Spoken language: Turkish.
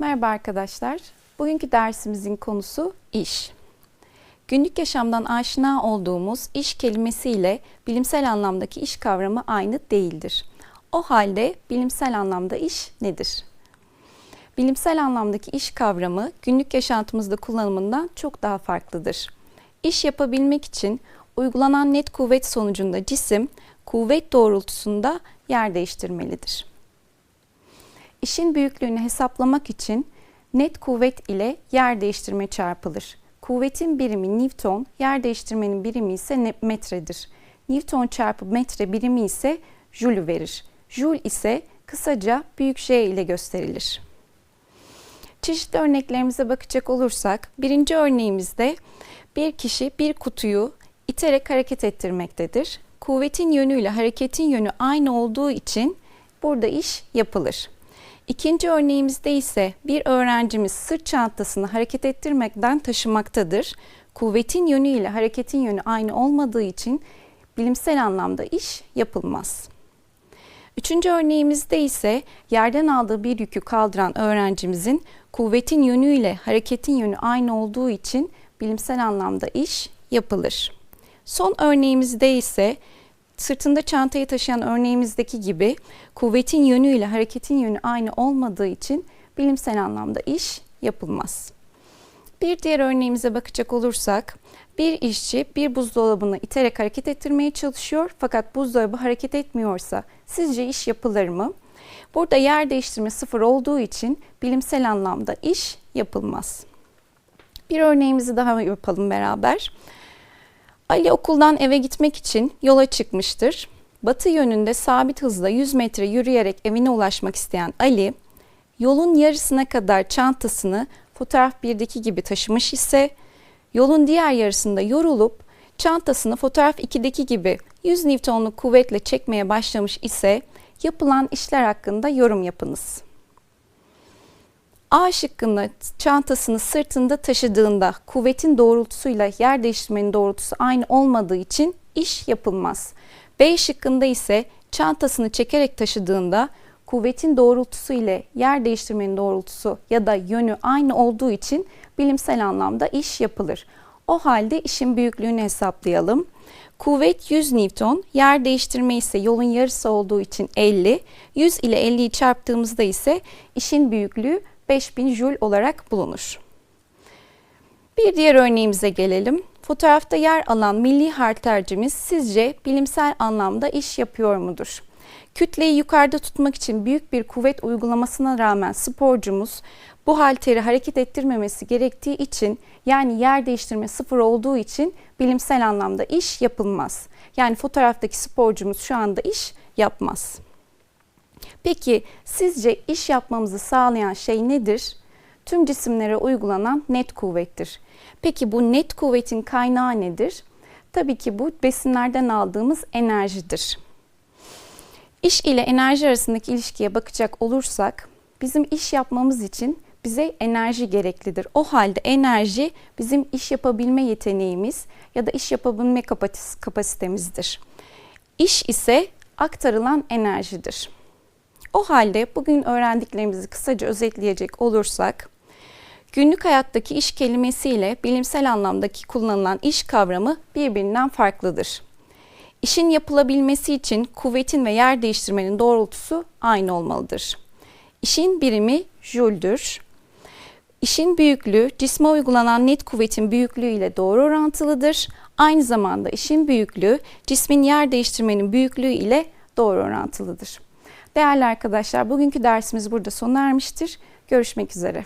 Merhaba arkadaşlar. Bugünkü dersimizin konusu iş. Günlük yaşamdan aşina olduğumuz iş kelimesiyle bilimsel anlamdaki iş kavramı aynı değildir. O halde bilimsel anlamda iş nedir? Bilimsel anlamdaki iş kavramı günlük yaşantımızda kullanımından çok daha farklıdır. İş yapabilmek için uygulanan net kuvvet sonucunda cisim kuvvet doğrultusunda yer değiştirmelidir. İşin büyüklüğünü hesaplamak için net kuvvet ile yer değiştirme çarpılır. Kuvvetin birimi Newton, yer değiştirmenin birimi ise metredir. Newton çarpı metre birimi ise Joule verir. Joule ise kısaca büyük J ile gösterilir. Çeşitli örneklerimize bakacak olursak, birinci örneğimizde bir kişi bir kutuyu iterek hareket ettirmektedir. Kuvvetin yönüyle hareketin yönü aynı olduğu için burada iş yapılır. İkinci örneğimizde ise bir öğrencimiz sırt çantasını hareket ettirmekten taşımaktadır. Kuvvetin yönüyle hareketin yönü aynı olmadığı için bilimsel anlamda iş yapılmaz. Üçüncü örneğimizde ise yerden aldığı bir yükü kaldıran öğrencimizin kuvvetin yönüyle hareketin yönü aynı olduğu için bilimsel anlamda iş yapılır. Son örneğimizde ise sırtında çantayı taşıyan örneğimizdeki gibi kuvvetin yönüyle hareketin yönü aynı olmadığı için bilimsel anlamda iş yapılmaz. Bir diğer örneğimize bakacak olursak bir işçi bir buzdolabını iterek hareket ettirmeye çalışıyor fakat buzdolabı hareket etmiyorsa sizce iş yapılır mı? Burada yer değiştirme sıfır olduğu için bilimsel anlamda iş yapılmaz. Bir örneğimizi daha yapalım beraber. Ali okuldan eve gitmek için yola çıkmıştır. Batı yönünde sabit hızla 100 metre yürüyerek evine ulaşmak isteyen Ali, yolun yarısına kadar çantasını fotoğraf 1'deki gibi taşımış ise, yolun diğer yarısında yorulup çantasını fotoğraf 2'deki gibi 100 Newton'luk kuvvetle çekmeye başlamış ise yapılan işler hakkında yorum yapınız. A şıkkında çantasını sırtında taşıdığında kuvvetin doğrultusuyla yer değiştirmenin doğrultusu aynı olmadığı için iş yapılmaz. B şıkkında ise çantasını çekerek taşıdığında kuvvetin doğrultusu ile yer değiştirmenin doğrultusu ya da yönü aynı olduğu için bilimsel anlamda iş yapılır. O halde işin büyüklüğünü hesaplayalım. Kuvvet 100 Newton, yer değiştirme ise yolun yarısı olduğu için 50. 100 ile 50'yi çarptığımızda ise işin büyüklüğü 5000 Joule olarak bulunur. Bir diğer örneğimize gelelim. Fotoğrafta yer alan milli haltercimiz sizce bilimsel anlamda iş yapıyor mudur? Kütleyi yukarıda tutmak için büyük bir kuvvet uygulamasına rağmen sporcumuz bu halteri hareket ettirmemesi gerektiği için yani yer değiştirme sıfır olduğu için bilimsel anlamda iş yapılmaz. Yani fotoğraftaki sporcumuz şu anda iş yapmaz. Peki sizce iş yapmamızı sağlayan şey nedir? Tüm cisimlere uygulanan net kuvvettir. Peki bu net kuvvetin kaynağı nedir? Tabii ki bu besinlerden aldığımız enerjidir. İş ile enerji arasındaki ilişkiye bakacak olursak bizim iş yapmamız için bize enerji gereklidir. O halde enerji bizim iş yapabilme yeteneğimiz ya da iş yapabilme kapasitemizdir. İş ise aktarılan enerjidir. O halde bugün öğrendiklerimizi kısaca özetleyecek olursak, günlük hayattaki iş kelimesiyle bilimsel anlamdaki kullanılan iş kavramı birbirinden farklıdır. İşin yapılabilmesi için kuvvetin ve yer değiştirmenin doğrultusu aynı olmalıdır. İşin birimi Joule'dür. İşin büyüklüğü cisme uygulanan net kuvvetin büyüklüğü ile doğru orantılıdır. Aynı zamanda işin büyüklüğü cismin yer değiştirmenin büyüklüğü ile doğru orantılıdır. Değerli arkadaşlar bugünkü dersimiz burada sona ermiştir. Görüşmek üzere.